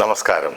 നമസ്കാരം.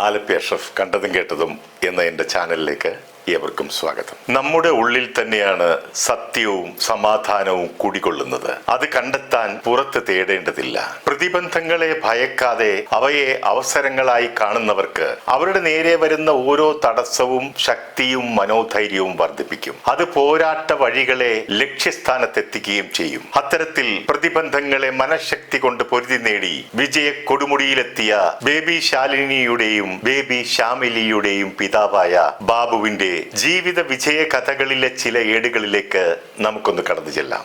ആലപ്പി അഷ്റഫ് കണ്ടതും കേട്ടതും എന്ന എന്റെ ചാനലിലേക്ക് ഏവർക്കും സ്വാഗതം. നമ്മുടെ ഉള്ളിൽ തന്നെയാണ് സത്യവും സമാധാനവും കുടികൊള്ളുന്നത്. അത് കണ്ടെത്താൻ പുറത്ത് തേടേണ്ടതില്ല. പ്രതിബന്ധങ്ങളെ ഭയക്കാതെ അവയെ അവസരങ്ങളായി കാണുന്നവർക്ക് അവരുടെ നേരെ വരുന്ന ഓരോ തടസ്സവും ശക്തിയും മനോധൈര്യവും വർദ്ധിപ്പിക്കും. അത് പോരാട്ട വഴികളെ ലക്ഷ്യസ്ഥാനത്തെത്തിക്കുകയും ചെയ്യും. അത്തരത്തിൽ പ്രതിബന്ധങ്ങളെ മനഃശക്തി കൊണ്ട് പൊരുതി നേടി വിജയ കൊടുമുടിയിലെത്തിയ ബേബി ശാലിനിയുടെയും ബേബി ശ്യാമിലിയുടെയും പിതാവായ ബാബുവിന്റെ ജീവിത വിജയ കഥകളിലെ ചില ഏടുകളിലേക്ക് നമുക്കൊന്ന് കടന്നു ചെല്ലാം.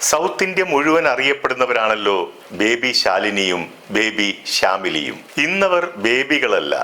സൗത്ത് ഇന്ത്യ മുഴുവൻ അറിയപ്പെടുന്നവരാണല്ലോ ബേബി ശാലിനിയും ബേബി ശ്യാമിലിയും. ഇന്നവർ ബേബികളല്ല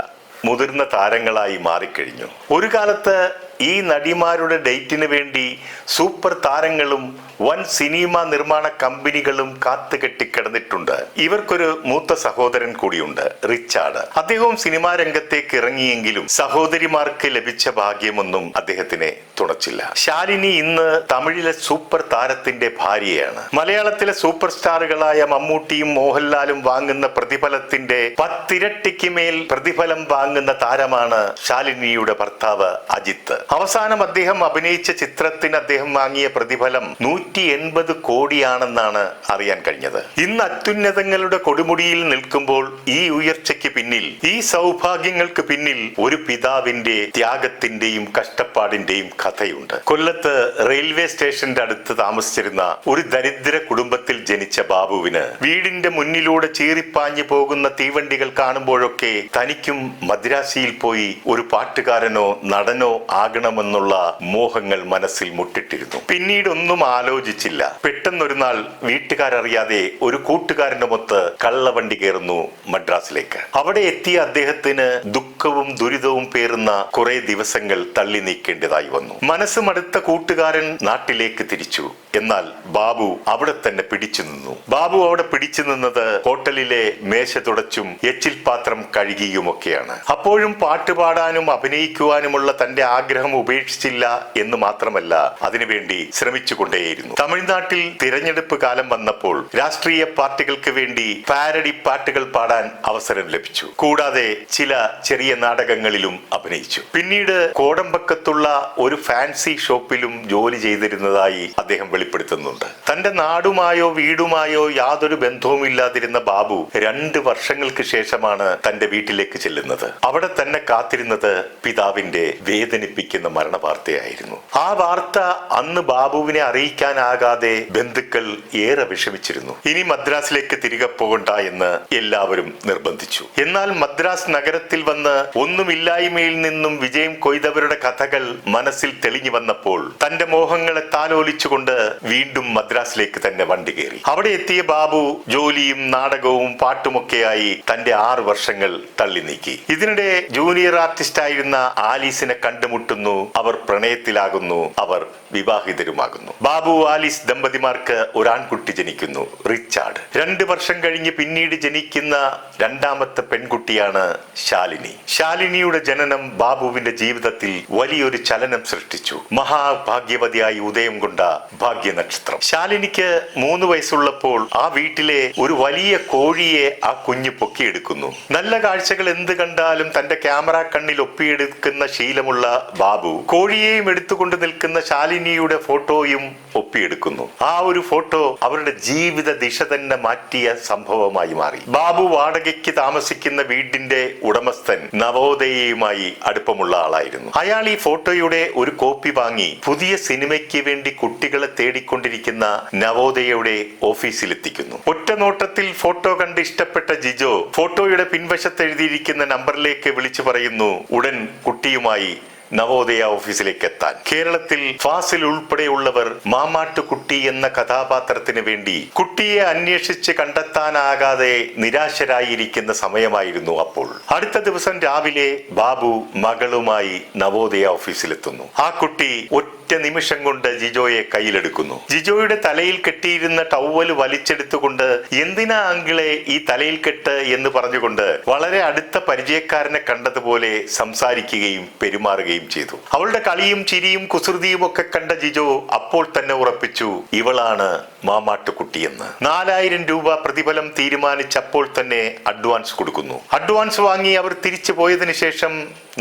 മുതിർന്ന താരങ്ങളായി മാറിക്കഴിഞ്ഞു. ഒരു കാലത്ത് ഈ നടിമാരുടെ ഡേറ്റിന് വേണ്ടി സൂപ്പർ താരങ്ങളും വൻ സിനിമ നിർമ്മാണ കമ്പനികളും കാത്തുകെട്ടി കിടന്നിട്ടുണ്ട് ഇവർക്കൊരു മൂത്ത സഹോദരൻ കൂടിയുണ്ട് റിച്ചാർഡ്. അദ്ദേഹവും സിനിമാ രംഗത്തേക്ക് ഇറങ്ങിയെങ്കിലും സഹോദരിമാർക്ക് ലഭിച്ച ഭാഗ്യമൊന്നും അദ്ദേഹത്തിനെ തുണച്ചില്ല. ശാലിനി ഇന്ന് തമിഴിലെ സൂപ്പർ താരത്തിന്റെ ഭാര്യയാണ്. മലയാളത്തിലെ സൂപ്പർ സ്റ്റാറുകളായ മമ്മൂട്ടിയും മോഹൻലാലും വാങ്ങുന്ന പ്രതിഫലത്തിന്റെ പത്തിരട്ടിക്ക് മേൽ പ്രതിഫലം വാങ്ങുന്ന താരമാണ് ശാലിനിയുടെ ഭർത്താവ് അജിത്ത്. അവസാനം അദ്ദേഹം അഭിനയിച്ച ചിത്രത്തിന് അദ്ദേഹം വാങ്ങിയ പ്രതിഫലം നൂറ്റി എൺപത് കോടിയാണെന്നാണ് അറിയാൻ കഴിഞ്ഞത്. ഇന്ന് അത്യുന്നതങ്ങളുടെ കൊടുമുടിയിൽ നിൽക്കുമ്പോൾ ഈ ഉയർച്ചയ്ക്ക് പിന്നിൽ ഈ സൗഭാഗ്യങ്ങൾക്ക് പിന്നിൽ ഒരു പിതാവിന്റെ ത്യാഗത്തിന്റെയും കഷ്ടപ്പാടിന്റെയും കഥയുണ്ട്. കൊല്ലത്ത് റെയിൽവേ സ്റ്റേഷന്റെ അടുത്ത് താമസിച്ചിരുന്ന ഒരു ദരിദ്ര കുടുംബത്തിൽ ജനിച്ച ബാബുവിന് വീടിന്റെ മുന്നിലൂടെ ചീറിപ്പാഞ്ഞു പോകുന്ന തീവണ്ടികൾ കാണുമ്പോഴൊക്കെ തനിക്കും മദ്രാസിയിൽ പോയി ഒരു പാട്ടുകാരനോ നടനോ ആകണമെന്നുള്ള മോഹങ്ങൾ മനസ്സിൽ മുട്ടിട്ടിരുന്നു. പിന്നീടൊന്നും ആലോചിച്ചില്ല. പെട്ടെന്നൊരു നാൾ വീട്ടുകാരറിയാതെ ഒരു കൂട്ടുകാരന്റെ മൊത്ത് കള്ളവണ്ടി കയറുന്നു മദ്രാസിലേക്ക്. അവിടെ എത്തിയ അദ്ദേഹത്തിന് ദുഃഖവും ദുരിതവും പേറുന്ന കുറെ ദിവസങ്ങൾ തള്ളി നീക്കേണ്ടതായി വന്നു. മനസ്സുമടുത്ത കൂട്ടുകാരൻ നാട്ടിലേക്ക് തിരിച്ചു. എന്നാൽ ബാബു അവിടെ തന്നെ പിടിച്ചു നിന്നു. ബാബു അവിടെ പിടിച്ചു നിന്നത് ഹോട്ടലിലെ മേശ തുടച്ചും എച്ചിൽ പാത്രം കഴുകിയുമൊക്കെയാണ്. അപ്പോഴും പാട്ട് പാടാനും അഭിനയിക്കുവാനുമുള്ള തന്റെ ആഗ്രഹം ഉപേക്ഷിച്ചില്ല എന്ന് മാത്രമല്ല അതിനുവേണ്ടി ശ്രമിച്ചുകൊണ്ടേയിരുന്നു. തമിഴ്നാട്ടിൽ തിരഞ്ഞെടുപ്പ് കാലം വന്നപ്പോൾ രാഷ്ട്രീയ പാർട്ടികൾക്ക് വേണ്ടി പാരഡി പാട്ടുകൾ പാടാൻ അവസരം ലഭിച്ചു. കൂടാതെ ചില ചെറിയ നാടകങ്ങളിലും അഭിനയിച്ചു. പിന്നീട് കോടമ്പക്കത്തുള്ള ഒരു ഫാൻസി ഷോപ്പിലും ജോലി ചെയ്തിരുന്നതായി അദ്ദേഹം വെളിപ്പെടുത്തുന്നുണ്ട്. തന്റെ നാടുമായോ വീടുമായോ യാതൊരു ബന്ധവും ഇല്ലാതിരുന്ന ബാബു രണ്ട് വർഷങ്ങൾക്ക് ശേഷമാണ് തന്റെ വീട്ടിലേക്ക് ചെല്ലുന്നത്. അവിടെ തന്നെ കാത്തിരുന്നത് പിതാവിന്റെ വേദനിപ്പിക്കുന്ന മരണ വാർത്തയായിരുന്നു ആ വാർത്ത അന്ന് ബാബുവിനെ അറിയിക്കാനാകാതെ ബന്ധുക്കൾ ഏറെ വിഷമിച്ചിരുന്നു. ഇനി മദ്രാസിലേക്ക് തിരികെ പോകണ്ട എന്ന് എല്ലാവരും നിർബന്ധിച്ചു. എന്നാൽ മദ്രാസ് നഗരത്തിൽ വന്ന് ഒന്നുമില്ലായ്മയിൽ നിന്നും വിജയം കൊയ്തവരുടെ കഥകൾ മനസ്സിൽ തെളിഞ്ഞു വന്നപ്പോൾ തന്റെ മോഹങ്ങളെ താലോലിച്ചുകൊണ്ട് വീണ്ടും മദ്രാസിലേക്ക് തന്നെ വണ്ടി കയറി. അവിടെ എത്തിയ ബാബു ജോലിയും നാടകവും പാട്ടുമൊക്കെയായി തന്റെ ആറു വർഷങ്ങൾ തള്ളി നീക്കി. ഇതിനിടെ ജൂനിയർ ആർട്ടിസ്റ്റ് ആയിരുന്ന ആലീസിനെ കണ്ടുമുട്ടുന്നു അവർ പ്രണയത്തിലാകുന്നു അവർ വിവാഹിതരുമാകുന്നു. ബാബു ആലീസ് ദമ്പതിമാർക്ക് ഒരാൺകുട്ടി ജനിക്കുന്നു റിച്ചാർഡ്. രണ്ട് വർഷം കഴിഞ്ഞ് പിന്നീട് ജനിക്കുന്ന രണ്ടാമത്തെ പെൺകുട്ടിയാണ് ശാലിനി. ശാലിനിയുടെ ജനനം ബാബുവിന്റെ ജീവിതത്തിൽ വലിയൊരു ചലനം സൃഷ്ടിച്ചു. മഹാഭാഗ്യവതിയായി ഉദയം കൊണ്ട ഭാഗ്യ നക്ഷത്രം ശാലിനിക്ക് മൂന്ന് വയസ്സുള്ളപ്പോൾ ആ വീട്ടിലെ ഒരു വലിയ കോഴിയെ ആ കുഞ്ഞ് പൊക്കിയെടുക്കുന്നു. നല്ല കാഴ്ചകൾ എന്ത് കണ്ടാലും തന്റെ ക്യാമറ കണ്ണിൽ ഒപ്പിയെടുക്കുന്ന ശീലമുള്ള ബാബു കോഴിയെയും എടുത്തുകൊണ്ട് നിൽക്കുന്ന ശാലിനിയുടെ ഫോട്ടോയും ഒപ്പിയെടുക്കുന്നു. ആ ഒരു ഫോട്ടോ അവരുടെ ജീവിത ദിശ തന്നെ മാറ്റിയ സംഭവമായി മാറി. ബാബു വാടകയ്ക്ക് താമസിക്കുന്ന വീടിന്റെ ഉടമസ്ഥൻ നവോദയയുമായി അടുപ്പമുള്ള ആളായിരുന്നു. അയാൾ ഈ ഫോട്ടോയുടെ ഒരു കോപ്പി വാങ്ങി പുതിയ സിനിമയ്ക്ക് വേണ്ടി കുട്ടികളെ തേടിക്കൊണ്ടിരിക്കുന്ന നവോദയയുടെ ഓഫീസിലെത്തിക്കുന്നു. ഒറ്റ നോട്ടത്തിൽ ഫോട്ടോ കണ്ട് ഇഷ്ടപ്പെട്ട ജിജോ ഫോട്ടോയുടെ പിൻവശത്ത് എഴുതിയിരിക്കുന്ന നമ്പറിലേക്ക് വിളിച്ചു പറയുന്നു ഉടൻ കുട്ടിയുമായി നവോദയ ഓഫീസിലേക്ക് എത്താൻ കേരളത്തിൽ ഫാസിൽ ഉൾപ്പെടെയുള്ളവർ മാമാട്ടുകുട്ടി എന്ന കഥാപാത്രത്തിന് വേണ്ടി കുട്ടിയെ അന്വേഷിച്ച് കണ്ടെത്താനാകാതെ നിരാശരായിരിക്കുന്ന സമയമായിരുന്നു അപ്പോൾ. അടുത്ത ദിവസം രാവിലെ ബാബു മകളുമായി നവോദയ ഓഫീസിലെത്തുന്നു. ആ കുട്ടി ഒറ്റ നിമിഷം കൊണ്ട് ജിജോയെ കയ്യിലെടുക്കുന്നു. ജിജോയുടെ തലയിൽ കെട്ടിയിരുന്ന ടവൽ വലിച്ചെടുത്തുകൊണ്ട് എന്തിനാ അങ്കിളെ ഈ തലയിൽ കെട്ട്? എന്ന് പറഞ്ഞുകൊണ്ട് വളരെ അടുത്ത പരിചയക്കാരനെ കണ്ടതുപോലെ സംസാരിക്കുകയും പെരുമാറുകയും മാറുകയും ചെയ്തു. അവളുടെ കളിയും ചിരിയും കുസൃതിയും ഒക്കെ കണ്ട ജിജോ അപ്പോൾ തന്നെ ഉറപ്പിച്ചു ഇവളാണ് മാമാട്ടുകുട്ടിയെന്ന് നാലായിരം രൂപ പ്രതിഫലം തീരുമാനിച്ചപ്പോൾ തന്നെ അഡ്വാൻസ് കൊടുക്കുന്നു. അഡ്വാൻസ് വാങ്ങി അവർ തിരിച്ചു പോയതിനു ശേഷം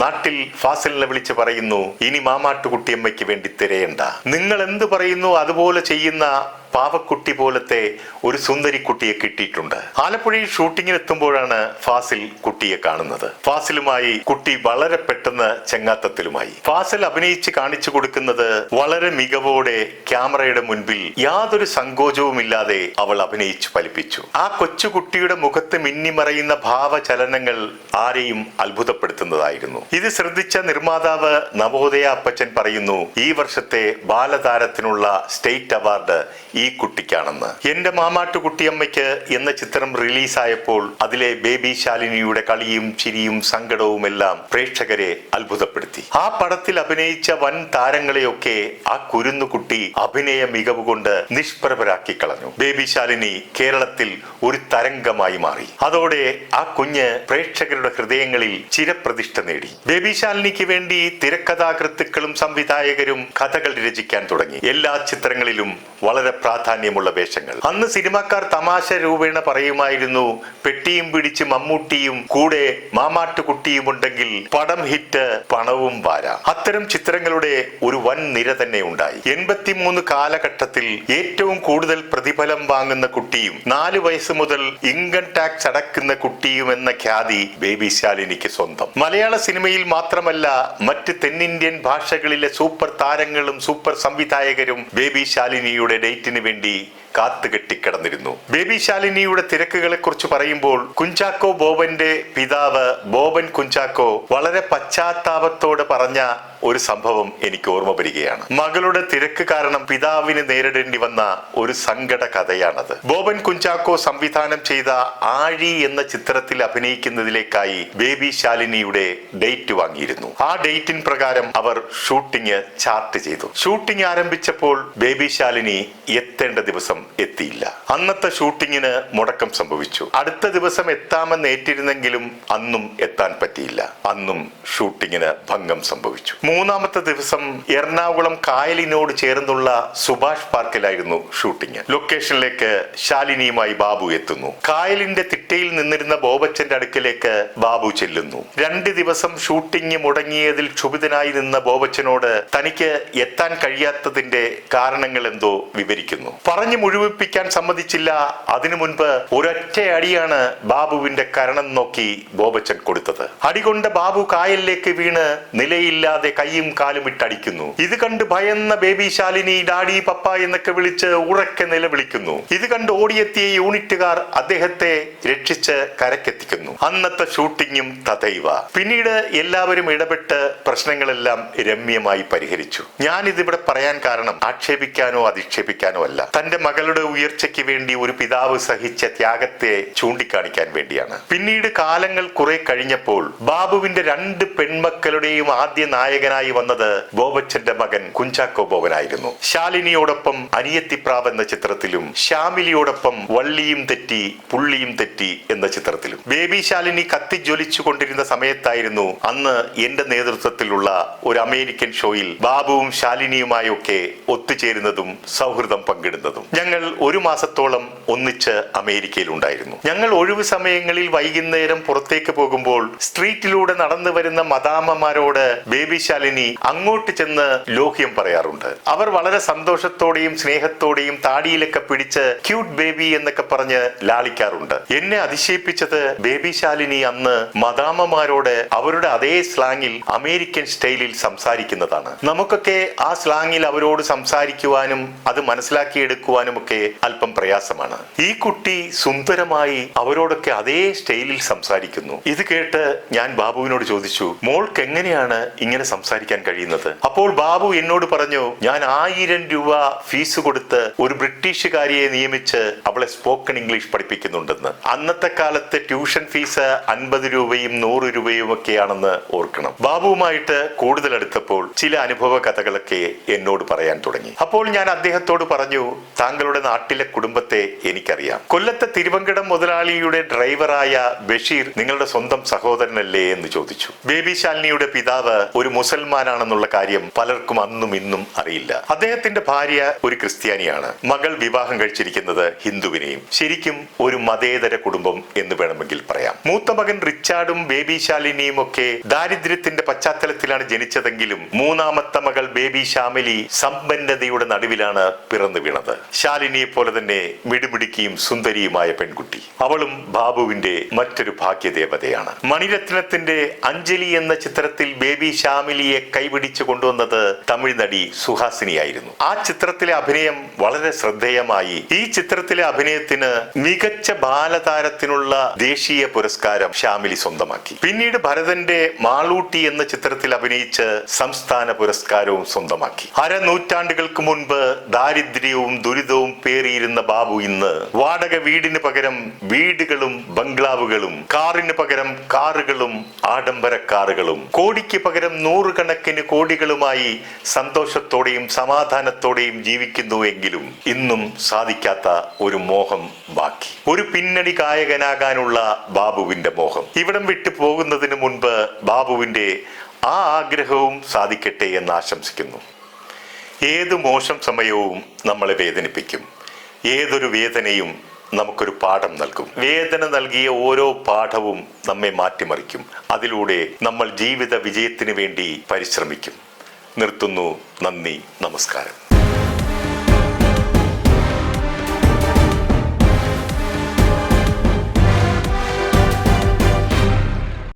നാട്ടിൽ ഫാസിലിനെ വിളിച്ച് പറയുന്നു ഇനി മാമാട്ടുകുട്ടിയമ്മയ്ക്ക് വേണ്ടി തിരയണ്ട. നിങ്ങൾ എന്ത് പറയുന്നു അതുപോലെ ചെയ്യുന്ന പാവക്കുട്ടി പോലത്തെ ഒരു സുന്ദരി കുട്ടിയെ കിട്ടിയിട്ടുണ്ട്. ആലപ്പുഴയിൽ ഷൂട്ടിങ്ങിന് എത്തുമ്പോഴാണ് ഫാസിൽ കുട്ടിയെ കാണുന്നത്. ഫാസിലുമായി കുട്ടി വളരെ പെട്ടെന്ന് ചെങ്ങാത്തത്തിലുമായി. ഫാസിൽ അഭിനയിച്ച് കാണിച്ചു കൊടുക്കുന്നത് വളരെ മികവോടെ ക്യാമറയുടെ മുൻപിൽ യാതൊരു സങ്കോചവുമില്ലാതെ അവൾ അഭിനയിച്ചു ഫലിപ്പിച്ചു. ആ കൊച്ചുകുട്ടിയുടെ മുഖത്ത് മിന്നിമറയുന്ന ഭാവചലനങ്ങൾ ആരെയും അത്ഭുതപ്പെടുത്തുന്നതായിരുന്നു. ഇത് ശ്രദ്ധിച്ച നിർമ്മാതാവ് നവോദയ അപ്പച്ചൻ പറയുന്നു ഈ വർഷത്തെ ബാലതാരത്തിനുള്ള സ്റ്റേറ്റ് അവാർഡ് ഈ കുട്ടിക്കാണെന്ന്. എന്റെ മാമാട്ടുകുട്ടിയമ്മയ്ക്ക് എന്ന ചിത്രം റിലീസായപ്പോൾ അതിലെ ബേബി ശാലിനിയുടെ കളിയും ചിരിയും സങ്കടവും എല്ലാം പ്രേക്ഷകരെ അത്ഭുതപ്പെടുത്തി. ആ പടത്തിൽ അഭിനയിച്ച വൻ താരങ്ങളെയൊക്കെ ആ കുരുന്നുകുട്ടി അഭിനയ മികവ് കൊണ്ട് നിഷ്പ്രഭരാക്കി കളഞ്ഞു. ബേബി ശാലിനി കേരളത്തിൽ ഒരു തരംഗമായി മാറി. അതോടെ ആ കുഞ്ഞ് പ്രേക്ഷകരുടെ ഹൃദയങ്ങളിൽ ചിരപ്രതിഷ്ഠ നേടി. ബേബി ശാലിനിക്ക് വേണ്ടി തിരക്കഥാകൃത്തുക്കളും സംവിധായകരും കഥകൾ രചിക്കാൻ തുടങ്ങി. എല്ലാ ചിത്രങ്ങളിലും വളരെ പ്രാധാന്യമുള്ള വേഷങ്ങൾ. അന്ന് സിനിമാക്കാർ തമാശ രൂപേണ പറയുമായിരുന്നു പെട്ടിയും പിടിച്ച് മമ്മൂട്ടിയും കൂടെ മാമാട്ടുകുട്ടിയും ഉണ്ടെങ്കിൽ പടം ഹിറ്റ് പണവും വാരാം. അത്തരം ചിത്രങ്ങളുടെ ഒരു വൻ നിര തന്നെ ഉണ്ടായി. എൺപത്തിമൂന്ന് കാലഘട്ടത്തിൽ ഏറ്റവും കൂടുതൽ പ്രതിഫലം വാങ്ങുന്ന കുട്ടിയും നാല് വയസ്സ് മുതൽ ഇൻകം ടാക്സ് അടക്കുന്ന കുട്ടിയും എന്ന ഖ്യാതി ബേബി ശാലിനിക്ക് സ്വന്തം. മലയാള സിനിമയിൽ മാത്രമല്ല മറ്റ് തെന്നിന്ത്യൻ ഭാഷകളിലെ സൂപ്പർ താരങ്ങളും സൂപ്പർ സംവിധായകരും ബേബി ശാലിനിയുടെ ഡേറ്റിന് വേണ്ടി കാത്തുകെട്ടിക്കിടന്നിരുന്നു ബേബി ശാലിനിയുടെ തിരക്കുകളെ കുറിച്ച് പറയുമ്പോൾ കുഞ്ചാക്കോ ബോബന്റെ പിതാവ് ബോബൻ കുഞ്ചാക്കോ വളരെ പശ്ചാത്താപത്തോടെ പറഞ്ഞ ഒരു സംഭവം എനിക്ക് ഓർമ്മ വരികയാണ്. മകളുടെ തിരക്ക് കാരണം പിതാവിന് നേരിടേണ്ടി വന്ന ഒരു സങ്കട കഥയാണത്. ബോബൻ കുഞ്ചാക്കോ സംവിധാനം ചെയ്ത ആഴി എന്ന ചിത്രത്തിൽ അഭിനയിക്കുന്നതിലേക്കായി ബേബി ശാലിനിയുടെ ഡേറ്റ് വാങ്ങിയിരുന്നു. ആ ഡേറ്റിൻ പ്രകാരം അവർ ഷൂട്ടിംഗ് ചാർട്ട് ചെയ്തു. ഷൂട്ടിംഗ് ആരംഭിച്ചപ്പോൾ ബേബി ശാലിനി എത്തേണ്ട ദിവസം എത്തിയില്ല. അന്നത്തെ ഷൂട്ടിങ്ങിന് മുടക്കം സംഭവിച്ചു. അടുത്ത ദിവസം എത്താമെന്ന് ഏറ്റിരുന്നെങ്കിലും അന്നും എത്താൻ പറ്റിയില്ല. അന്നും ഷൂട്ടിങ്ങിന് ഭംഗം സംഭവിച്ചു. മൂന്നാമത്തെ ദിവസം എറണാകുളം കായലിനോട് ചേർന്നുള്ള സുഭാഷ് പാർക്കിലായിരുന്നു ഷൂട്ടിംഗ് ലൊക്കേഷനിലേക്ക് ശാലിനിയുമായി ബാബു എത്തുന്നു. കായലിന്റെ തിട്ടയിൽ നിന്നിരുന്ന ബോബച്ചന്റെ അടുക്കിലേക്ക് ബാബു ചെല്ലുന്നു. രണ്ട് ദിവസം ഷൂട്ടിംഗ് മുടങ്ങിയതിൽ ക്ഷുഭിതനായി നിന്ന ബോബച്ചനോട് തനിക്ക് എത്താൻ കഴിയാത്തതിന്റെ കാരണങ്ങൾ എന്തോ വിവരിക്കുന്നു. പറഞ്ഞു മുഴുവിപ്പിക്കാൻ സമ്മതിച്ചില്ല. അതിനു മുൻപ് ഒരൊറ്റ അടിയാണ് ബാബുവിന്റെ കരണം നോക്കി ബോബച്ചൻ കൊടുത്തത്. അടികൊണ്ട ബാബു കായലിലേക്ക് വീണ് നിലയില്ലാതെ കൈയും കാലും ഇട്ടടിക്കുന്നു. ഇത് കണ്ട് ഭയന്ന ബേബി ശാലിനി ഡാഡി പപ്പ എന്നൊക്കെ വിളിച്ച് ഉറക്കെ നിലവിളിക്കുന്നു. ഇത് കണ്ട് ഓടിയെത്തിയ യൂണിറ്റുകാർ അദ്ദേഹത്തെ രക്ഷിച്ച് കരക്കെത്തിക്കുന്നു അന്നത്തെ ഷൂട്ടിങ്ങും തഥൈവ. പിന്നീട് എല്ലാവരും ഇടപെട്ട് പ്രശ്നങ്ങളെല്ലാം രമ്യമായി പരിഹരിച്ചു. ഞാനിതിവിടെ പറയാൻ കാരണം ആക്ഷേപിക്കാനോ അധിക്ഷേപിക്കാനോ അല്ല. തന്റെ മകളുടെ ഉയർച്ചയ്ക്ക് വേണ്ടി ഒരു പിതാവ് സഹിച്ച ത്യാഗത്തെ ചൂണ്ടിക്കാണിക്കാൻ വേണ്ടിയാണ്. പിന്നീട് കാലങ്ങൾ കുറെ കഴിഞ്ഞപ്പോൾ ബാബുവിന്റെ രണ്ട് പെൺമക്കളുടെയും ആദ്യ നായകനായി വന്നത് ബോബച്ചന്റെ മകൻ കുഞ്ചാക്കോ ബോബനായിരുന്നു ശാലിനിയോടൊപ്പം അനിയത്തിപ്രാവ് എന്ന ചിത്രത്തിലും ശ്യാമിലിയോടൊപ്പം വള്ളിയും തെറ്റി പുള്ളിയും തെറ്റി എന്ന ചിത്രത്തിലും. ബേബി ശാലിനി കത്തിജ്വലിച്ചു കൊണ്ടിരുന്ന സമയത്തായിരുന്നു അന്ന് എന്റെ നേതൃത്വത്തിലുള്ള ഒരു അമേരിക്കൻ ഷോയിൽ ബാബുവും ശാലിനിയുമായൊക്കെ ഒത്തുചേരുന്നതും സൗഹൃദം പങ്കിടുന്നതും. ഞങ്ങൾ ഒരു മാസത്തോളം ഒന്നിച്ച് അമേരിക്കയിൽ ഉണ്ടായിരുന്നു ഞങ്ങൾ ഒഴിവു സമയങ്ങളിൽ വൈകുന്നേരം പുറത്തേക്ക് പോകുമ്പോൾ സ്ട്രീറ്റിലൂടെ നടന്നു വരുന്ന മദാമ്മമാരോട് ബേബി ശാലിനി അങ്ങോട്ട് ചെന്ന് ലോഹ്യം പറയാറുണ്ട്. അവർ വളരെ സന്തോഷത്തോടെയും സ്നേഹത്തോടെയും താടിയിലൊക്കെ പിടിച്ച് ക്യൂട്ട് ബേബി എന്നൊക്കെ പറഞ്ഞ് ലാളിക്കാറുണ്ട്. എന്നെ അതിശയിപ്പിച്ചത് ബേബി ശാലിനി അന്ന് മദാമ്മമാരോട് അവരുടെ അതേ സ്ലാങ്ങിൽ അമേരിക്കൻ സ്റ്റൈലിൽ സംസാരിക്കുന്നതാണ്. നമുക്കൊക്കെ ആ സ്ലാങ്ങിൽ അവരോട് സംസാരിക്കുവാനും അത് മനസ്സിലാക്കിയെടുക്കുവാനും ഒക്കെ അല്പം പ്രയാസമാണ്. ഈ കുട്ടി സുന്ദരമായി അവരോടൊക്കെ അതേ സ്റ്റൈലിൽ സംസാരിക്കുന്നു. ഇത് കേട്ട് ഞാൻ ബാബുവിനോട് ചോദിച്ചു മോൾക്ക് എങ്ങനെയാണ് ഇങ്ങനെ സംസാരിക്കാൻ കഴിയുന്നത്? അപ്പോൾ ബാബു എന്നോട് പറഞ്ഞു ഞാൻ ആയിരം രൂപ ഫീസ് കൊടുത്ത് ഒരു ബ്രിട്ടീഷുകാരിയെ നിയമിച്ച് അവളെ സ്പോക്കൺ ഇംഗ്ലീഷ് പഠിപ്പിക്കുന്നുണ്ടെന്ന്. അന്നത്തെ കാലത്ത് ട്യൂഷൻ ഫീസ് അൻപത് രൂപയും നൂറ് രൂപയും ഒക്കെയാണെന്ന് ഓർക്കണം. ബാബുവുമായിട്ട് കൂടുതൽ അടുത്തപ്പോൾ ചില അനുഭവ കഥകളൊക്കെ എന്നോട് പറയാൻ തുടങ്ങി. അപ്പോൾ ഞാൻ അദ്ദേഹത്തോട് പറഞ്ഞു താങ്കളുടെ നാട്ടിലെ കുടുംബത്തെ എനിക്കറിയാം. കൊല്ലത്തെ തിരുവങ്കടം മുതലാളിയുടെ ഡ്രൈവറായ ബഷീർ നിങ്ങളുടെ സ്വന്തം സഹോദരനല്ലേ എന്ന് ചോദിച്ചു. ബേബി ശാലിനിയുടെ പിതാവ് ഒരു മുസൽമാനാണെന്നുള്ള കാര്യം പലർക്കും അന്നും ഇന്നും അറിയില്ല. അദ്ദേഹത്തിന്റെ ഭാര്യ ഒരു ക്രിസ്ത്യാനിയാണ്. മകൾ വിവാഹം കഴിച്ചിരിക്കുന്നത് ഹിന്ദുവിനെയും. ശരിക്കും ഒരു മതേതര കുടുംബം എന്ന് വേണമെങ്കിൽ പറയാം. മൂത്ത മകൻ റിച്ചാർഡും ബേബി ശാലിനിയും ഒക്കെ ദാരിദ്ര്യത്തിന്റെ പശ്ചാത്തലത്തിലാണ് ജനിച്ചതെങ്കിലും മൂന്നാമത്തെ മകൾ ബേബി ശാമിലി സമ്പന്നതയുടെ നടുവിലാണ് പിറന്നു വീണത്. ശാലിനിയെ പോലെ തന്നെ മിടുമിടുക്കിയും സുന്ദരിയുമായ പെൺകുട്ടി. അവളും ബാബുവിന്റെ മറ്റൊരു ഭാഗ്യദേവതയാണ്. മണിരത്നത്തിന്റെ അഞ്ജലി എന്ന ചിത്രത്തിൽ ബേബി ശാമിലിയെ കൈപിടിച്ചു കൊണ്ടുവന്നത് തമിഴ് നടി സുഹാസിനിയായിരുന്നു. ആ ചിത്രത്തിലെ അഭിനയം വളരെ ശ്രദ്ധേയമായി. ഈ ചിത്രത്തിലെ അഭിനയത്തിന് മികച്ച ബാലതാരത്തിനുള്ള ദേശീയ പുരസ്കാരം ശ്യാമിലി സ്വന്തമാക്കി. പിന്നീട് ഭരതന്റെ മാളൂട്ടി എന്ന ചിത്രത്തിൽ അഭിനയിച്ച് സംസ്ഥാന പുരസ്കാരവും സ്വന്തമാക്കി. അരനൂറ്റാണ്ടുകൾക്ക് മുൻപ് ദാരിദ്ര്യവും ദുരിതവും പേറിയിരുന്ന ബാബു ഇന്ന്. വാടക വീടിന് പകരം വീടുകളും ബംഗ്ലാവുകളും കാറിന് പകരം കാറുകളും ആഡംബര കാറുകളും. കോടിക്ക് പകരം നൂറുകണക്കിന് കോടികളുമായി സന്തോഷത്തോടെയും സമാധാനത്തോടെയും ജീവിക്കുന്നുവെങ്കിലും ഇന്നും സാധിക്കാത്ത ഒരു മോഹം ബാക്കി. ഒരു പിന്നണി ഗായകനാകാനുള്ള ബാബുവിന്റെ മോഹം. ഇവിടം വിട്ടു പോകുന്നതിന് മുൻപ് ബാബുവിന്റെ ആ ആഗ്രഹവും സാധിക്കട്ടെ എന്ന് ആശംസിക്കുന്നു. ഏത് മോശം സമയവും നമ്മളെ വേദനിപ്പിക്കും. ഏതൊരു വേദനയും നമുക്കൊരു പാഠം നൽകും. വേദന നൽകിയ ഓരോ പാഠവും നമ്മെ മാറ്റിമറിക്കും. അതിലൂടെ നമ്മൾ ജീവിത വിജയത്തിന് വേണ്ടി പരിശ്രമിക്കും. നിർത്തുന്നു. നന്ദി. നമസ്കാരം.